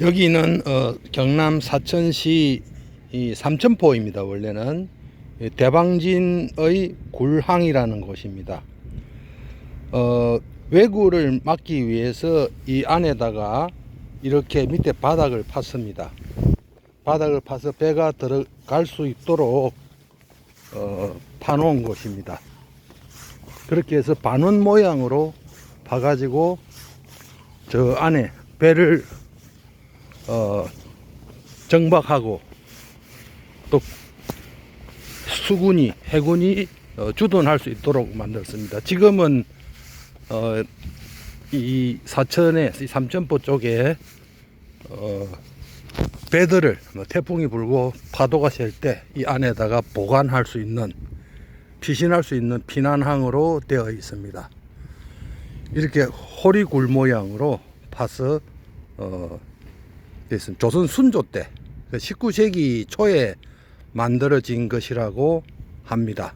여기는 어, 경남 사천시 이 삼천포입니다. 원래는 이 대방진의 굴항이라는 곳입니다. 어, 외구를 막기 위해서 이 안에다가 이렇게 밑에 바닥을 팠습니다. 바닥을 파서 배가 들어갈 수 있도록 어, 파놓은 곳입니다. 그렇게 해서 반원 모양으로 봐가지고 저 안에 배를 어, 정박하고 또 수군이 해군이 어, 주둔할 수 있도록 만들었습니다. 지금은 어, 이 사천의 이 삼천포 쪽에 어, 배들을 뭐 태풍이 불고 파도가 셀 때 이 안에다가 보관할 수 있는 피신할 수 있는 피난항으로 되어 있습니다. 이렇게 호리굴 모양으로 파서 어, 됐습니다. 조선 순조 때 19세기 초에 만들어진 것이라고 합니다.